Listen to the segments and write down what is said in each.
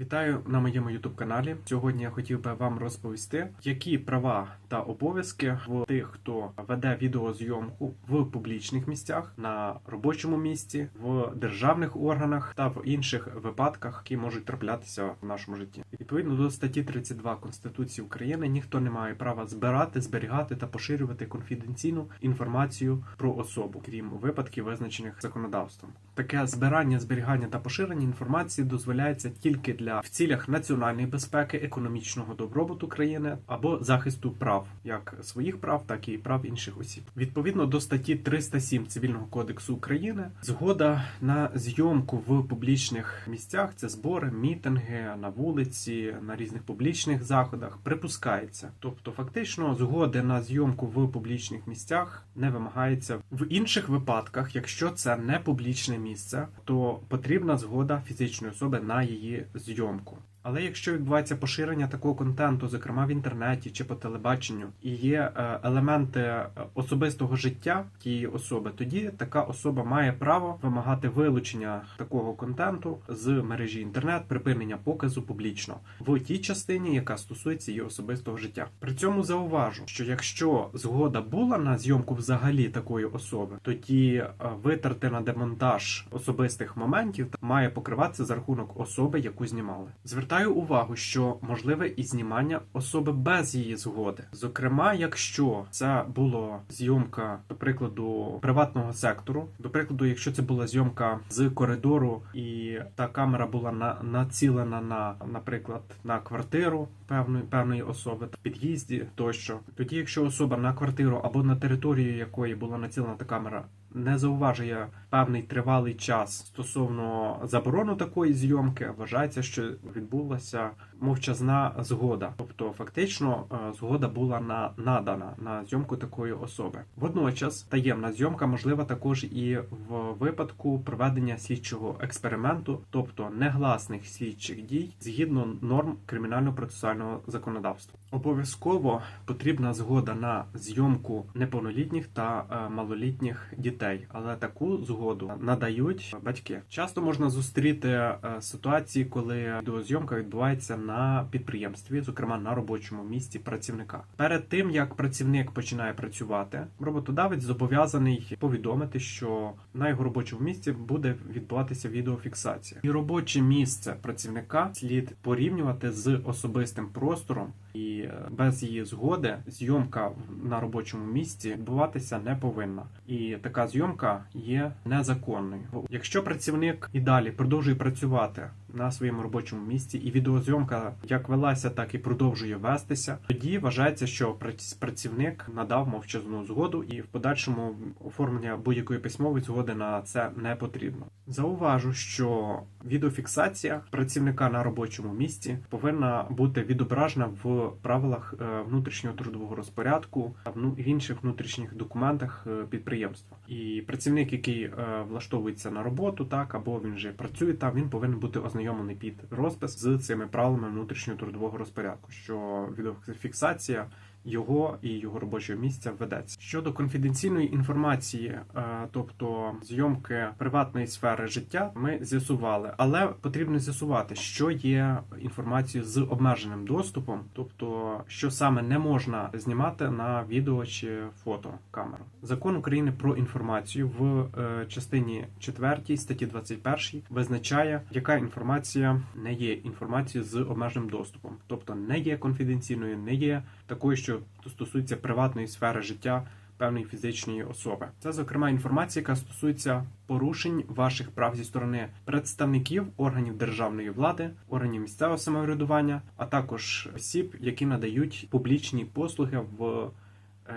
Вітаю на моєму youtube каналі. Сьогодні я хотів би вам розповісти, які права та обов'язки в тих, хто веде відеозйомку в публічних місцях, на робочому місці, в державних органах та в інших випадках, які можуть траплятися в нашому житті. Відповідно до статті 32 Конституції України, ніхто не має права збирати, зберігати та поширювати конфіденційну інформацію про особу, крім випадків, визначених законодавством. Таке збирання, зберігання та поширення інформації дозволяється тільки для в цілях національної безпеки, економічного добробуту країни або захисту прав, як своїх прав, так і прав інших осіб. Відповідно до статті 307 Цивільного кодексу України, згода на зйомку в публічних місцях це збори, мітинги на вулиці, на різних публічних заходах припускається. Тобто, фактично, згоди на зйомку в публічних місцях не вимагається в інших випадках, якщо це не публічне місце, то потрібна згода фізичної особи на її зйомку зйомку. Але якщо відбувається поширення такого контенту, зокрема в інтернеті чи по телебаченню, і є е, елементи е, особистого життя тієї особи, тоді така особа має право вимагати вилучення такого контенту з мережі інтернет, припинення показу публічно в тій частині, яка стосується її особистого життя. При цьому зауважу, що якщо згода була на зйомку взагалі такої особи, тоді е, витрати на демонтаж особистих моментів має покриватися за рахунок особи, яку знімали. Звертаю увагу, що можливе і знімання особи без її згоди. Зокрема, якщо це була зйомка, до прикладу, приватного сектору, до прикладу, якщо це була зйомка з коридору, і та камера була на націлена на, наприклад, на квартиру певної певної особи, в під'їзді тощо, тоді, якщо особа на квартиру або на територію якої була націлена та камера. Не зауважує певний тривалий час стосовно заборону такої зйомки, вважається, що відбулася мовчазна згода, тобто фактично е, згода була на надана на зйомку такої особи. Водночас таємна зйомка можлива також і в випадку проведення слідчого експерименту, тобто негласних слідчих дій згідно норм кримінально-процесуального законодавства. Обов'язково потрібна згода на зйомку неповнолітніх та е, малолітніх дітей, але таку згоду надають батьки. Часто можна зустріти е, ситуації, коли відеозйомка відбувається на підприємстві, зокрема на робочому місці працівника. Перед тим як працівник починає працювати, роботодавець зобов'язаний повідомити, що на його робочому місці буде відбуватися відеофіксація, і робоче місце працівника слід порівнювати з особистим простором. І е, без її згоди зйомка на робочому місці відбуватися не повинна, і така зйомка є незаконною. Якщо працівник і далі продовжує працювати на своєму робочому місці, і відеозйомка як велася, так і продовжує вестися, тоді вважається, що прац- працівник надав мовчазну згоду, і в подальшому оформлення будь-якої письмової згоди на це не потрібно. Зауважу, що відеофіксація працівника на робочому місці повинна бути відображена в правилах е, внутрішнього трудового розпорядку в інших внутрішніх документах е, підприємства. І працівник, який е, влаштовується на роботу, так або він вже працює там, він повинен бути ознайомлений під розпис з цими правилами внутрішнього трудового розпорядку, що відеофіксація його і його робочого місця ведеться. Щодо конфіденційної інформації, е, тобто зйомки приватної сфери життя, ми з'ясували, але потрібно з'ясувати, що є інформацією з обмеженим доступом, тобто що саме не можна знімати на відео чи фотокамеру. Закон України про інформацію в е, частині 4 статті 21 визначає, яка інформація не є інформацією з обмеженим доступом, тобто не є конфіденційною, не є такою, що стосується приватної сфери життя певної фізичної особи. Це, зокрема, інформація, яка стосується порушень ваших прав зі сторони представників органів державної влади, органів місцевого самоврядування, а також осіб, які надають публічні послуги в е,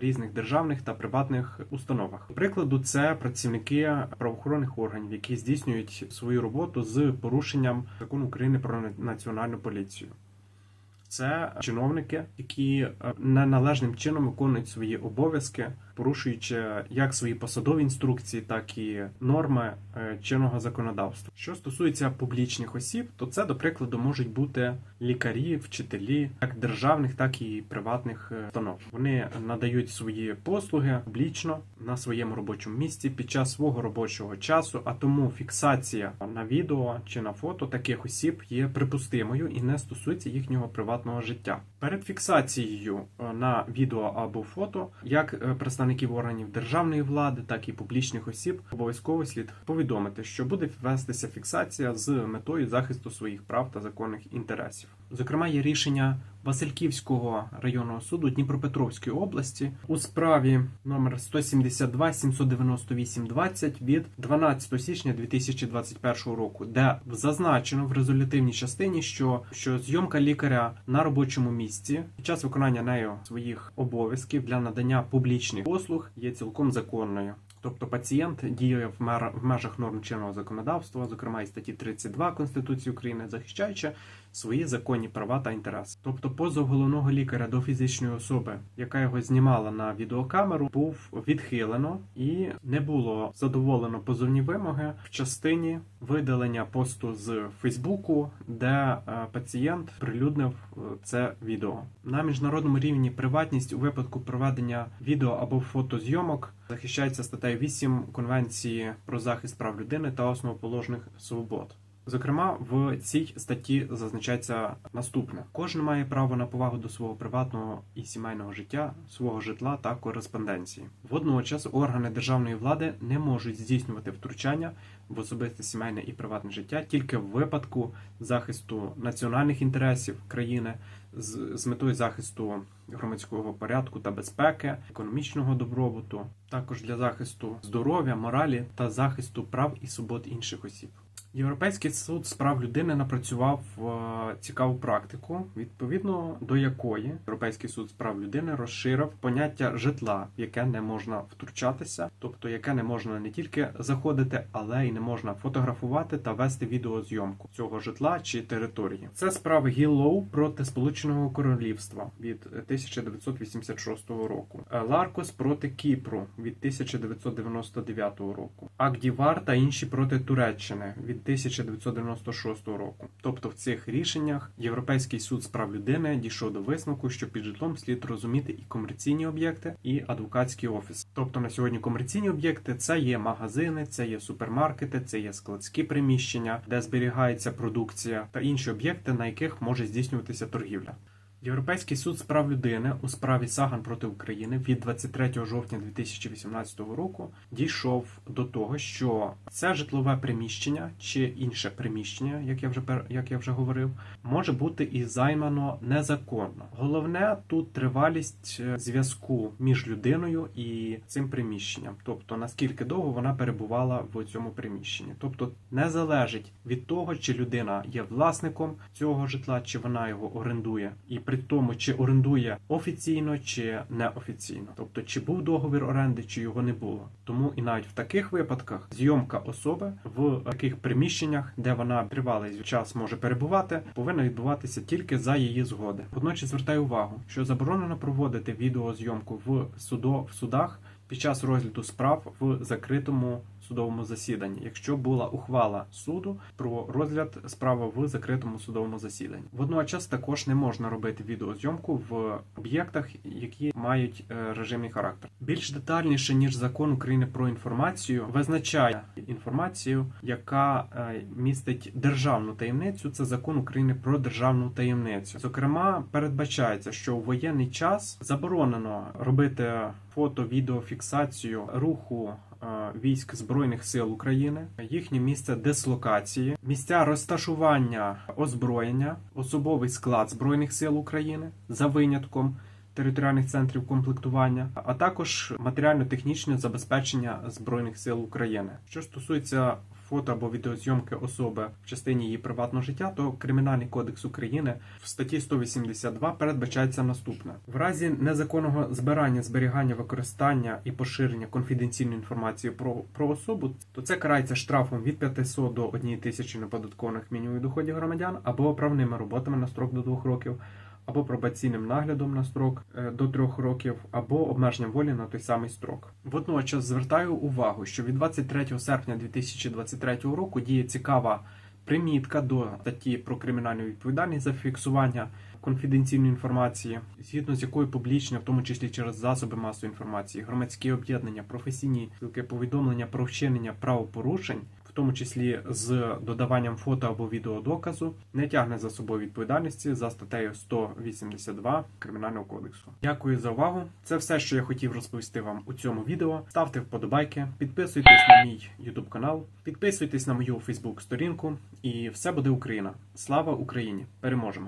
різних державних та приватних установах. До прикладу, це працівники правоохоронних органів, які здійснюють свою роботу з порушенням закону України про національну поліцію. Це чиновники, які е, неналежним чином виконують свої обов'язки порушуючи як свої посадові інструкції, так і норми е, чинного законодавства. Що стосується публічних осіб, то це, до прикладу, можуть бути лікарі, вчителі, як державних, так і приватних е, установ. Вони надають свої послуги публічно на своєму робочому місці під час свого робочого часу, а тому фіксація на відео чи на фото таких осіб є припустимою і не стосується їхнього приватного життя. Перед фіксацією е, на відео або фото, як е, представників органів державної влади, так і публічних осіб, обов'язково слід повідомити, що буде вестися фіксація з метою захисту своїх прав та законних інтересів. Зокрема, є рішення Васильківського районного суду Дніпропетровської області у справі номер 172 798 20 від 12 січня 2021 року, де зазначено в резолютивній частині, що, що зйомка лікаря на робочому місці під час виконання нею своїх обов'язків для надання публічних послуг є цілком законною. Тобто пацієнт діє в, межах норм чинного законодавства, зокрема і статті 32 Конституції України, захищаючи свої законні права та інтереси. Тобто, позов головного лікаря до фізичної особи, яка його знімала на відеокамеру, був відхилено і не було задоволено позовні вимоги в частині видалення посту з Фейсбуку, де е, пацієнт прилюднив е, це відео на міжнародному рівні. Приватність у випадку проведення відео або фотозйомок захищається статтею 8 Конвенції про захист прав людини та основоположних свобод. Зокрема, в цій статті зазначається наступне: кожен має право на повагу до свого приватного і сімейного життя, свого житла та кореспонденції. Водночас органи державної влади не можуть здійснювати втручання в особисте сімейне і приватне життя тільки в випадку захисту національних інтересів країни з, з метою захисту громадського порядку та безпеки, економічного добробуту, також для захисту здоров'я, моралі та захисту прав і свобод інших осіб. Європейський суд з прав людини напрацював е, цікаву практику, відповідно до якої Європейський суд з прав людини розширив поняття житла, в яке не можна втручатися, тобто яке не можна не тільки заходити, але й не можна фотографувати та вести відеозйомку цього житла чи території. Це справи Гіллоу проти Сполученого Королівства від 1986 року, Е, Ларкос проти Кіпру від 1999 року, Агдівар та інші проти Туреччини від 1996 року. Тобто в цих рішеннях Європейський суд з прав людини дійшов до висновку, що під житлом слід розуміти і комерційні об'єкти, і адвокатські офіси. Тобто на сьогодні комерційні об'єкти це є магазини, це є супермаркети, це є складські приміщення, де зберігається продукція та інші об'єкти, на яких може здійснюватися торгівля. Європейський суд з прав людини у справі Саган проти України від 23 жовтня 2018 року дійшов до того, що це житлове приміщення чи інше приміщення, як я вже як я вже говорив, може бути і займано незаконно. Головне тут тривалість е, зв'язку між людиною і цим приміщенням, тобто наскільки довго вона перебувала в цьому приміщенні. Тобто не залежить від того, чи людина є власником цього житла, чи вона його орендує, і при тому, чи орендує офіційно чи неофіційно, тобто чи був договір оренди, чи його не було. Тому і навіть в таких випадках зйомка особи в таких приміщеннях, де вона тривалий час може перебувати, повинна відбуватися тільки за її згоди. Водночас звертаю увагу, що заборонено проводити відеозйомку в судо в судах під час розгляду справ в закритому судовому засіданні, якщо була ухвала суду про розгляд справи в закритому судовому засіданні. Водночас також не можна робити відеозйомку в об'єктах, які мають е, режимний характер. Більш детальніше ніж закон України про інформацію визначає інформацію, яка е, містить державну таємницю. Це закон України про державну таємницю. Зокрема, передбачається, що у воєнний час заборонено робити фото, відеофіксацію руху військ Збройних сил України, їхнє місце дислокації, місця розташування озброєння, особовий склад Збройних сил України за винятком територіальних центрів комплектування, а також матеріально-технічне забезпечення Збройних сил України. Що стосується фото або відеозйомки особи в частині її приватного життя, то Кримінальний кодекс України в статті 182 передбачається наступне: в разі незаконного збирання, зберігання, використання і поширення конфіденційної інформації про, про особу, то це карається штрафом від 500 до 1 тисячі неподаткованих мінімумів доходів громадян або правними роботами на строк до 2 років. Або пробаційним наглядом на строк е, до трьох років, або обмеженням волі на той самий строк. Водночас звертаю увагу, що від 23 серпня 2023 року діє цікава примітка до статті про кримінальну відповідальність за фіксування конфіденційної інформації, згідно з якою публічне, в тому числі через засоби масової інформації, громадські об'єднання, професійні повідомлення про вчинення правопорушень, тому числі з додаванням фото або відеодоказу, не тягне за собою відповідальності за статтею 182 Кримінального кодексу. Дякую за увагу. Це все, що я хотів розповісти вам у цьому відео. Ставте вподобайки, підписуйтесь на мій YouTube канал, підписуйтесь на мою Facebook сторінку, і все буде Україна. Слава Україні! Переможемо!